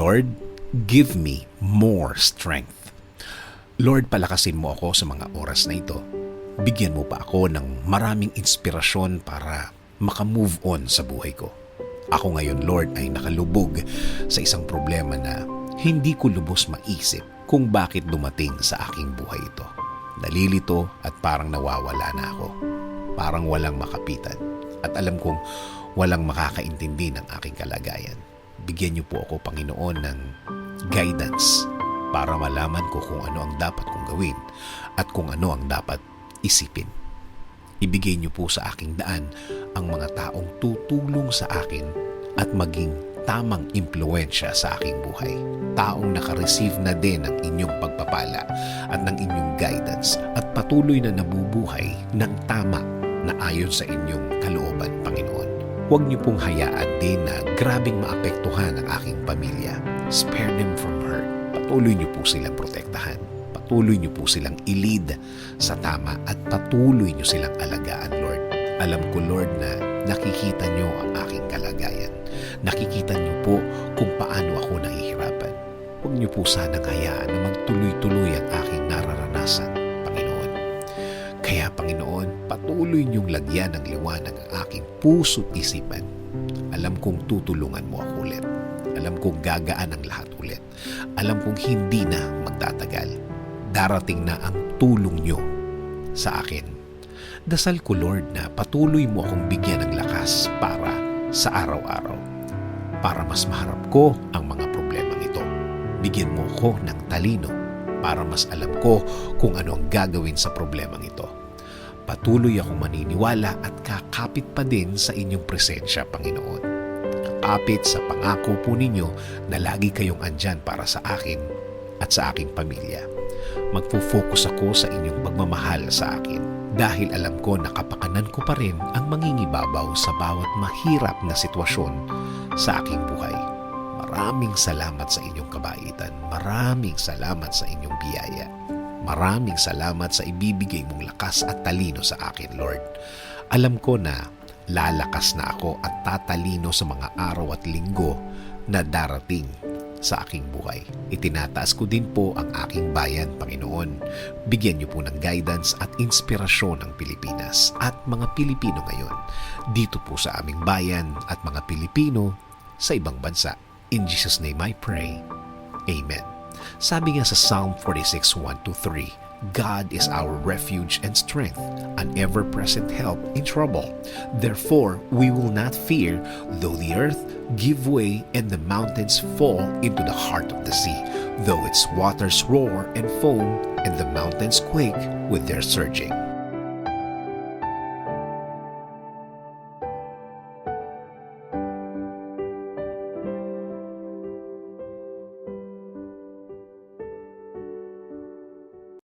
Lord, give me more strength. Lord, palakasin mo ako sa mga oras na ito. Bigyan mo pa ako ng maraming inspirasyon para makamove on sa buhay ko. Ako ngayon, Lord, ay nakalubog sa isang problema na hindi ko lubos maisip kung bakit dumating sa aking buhay ito. Nalilito at parang nawawala na ako. Parang walang makapitan. At alam kong walang makakaintindi ng aking kalagayan. Bigyan niyo po ako, Panginoon, ng guidance para malaman ko kung ano ang dapat kong gawin at kung ano ang dapat isipin. Ibigay niyo po sa aking daan ang mga taong tutulong sa akin at maging tamang impluensya sa aking buhay. Taong nakareceive na din ng inyong pagpapala at ng inyong guidance at patuloy na nabubuhay ng tama na ayon sa inyong kalooban, Panginoon. Huwag niyo pong hayaan din na grabing maapektuhan ang aking pamilya. Spare them from hurt. Patuloy niyo po silang protektahan. Patuloy niyo po silang ilid sa tama at patuloy niyo silang alagaan, Lord. Alam ko, Lord, na nakikita niyo ang aking kalagayan. Nakikita niyo po kung paano ako nahihirapan. Huwag niyo po sanang hayaan na magtuloy-tuloy ang aking nararanasan, Panginoon. Kaya, Panginoon, patuloy niyong lagyan ng liwanag ang aking puso't isipan. Alam kong tutulungan mo ako ulit. Alam kong gagaan ang lahat ulit. Alam kong hindi na magtatagal. Darating na ang tulong niyo sa akin. Dasal ko, Lord, na patuloy mo akong bigyan ng lakas para sa araw-araw. Para mas maharap ko ang mga problemang ito. Bigyan mo ko ng talino para mas alam ko kung ano ang gagawin sa problemang ito. Patuloy akong maniniwala at kakapit pa din sa inyong presensya, Panginoon. Kakapit sa pangako po ninyo na lagi kayong andyan para sa akin at sa aking pamilya. Magfo-focus ako sa inyong pagmamahal sa akin dahil alam ko na kapakanan ko pa rin ang mangingibabaw sa bawat mahirap na sitwasyon sa aking buhay. Maraming salamat sa inyong kabaitan. Maraming salamat sa inyong biyaya. Maraming salamat sa ibibigay mong lakas at talino sa akin, Lord. Alam ko na lalakas na ako at tatalino sa mga araw at linggo na darating sa aking buhay. Itinataas ko din po ang aking bayan, Panginoon. Bigyan niyo po ng guidance at inspirasyon ng Pilipinas at mga Pilipino ngayon dito po sa aming bayan at mga Pilipino sa ibang bansa. In Jesus' name I pray. Amen. Sabi nga sa Psalm 46, 1-3, God is our refuge and strength, an ever-present help in trouble. Therefore, we will not fear, though the earth give way and the mountains fall into the heart of the sea, though its waters roar and foam and the mountains quake with their surging.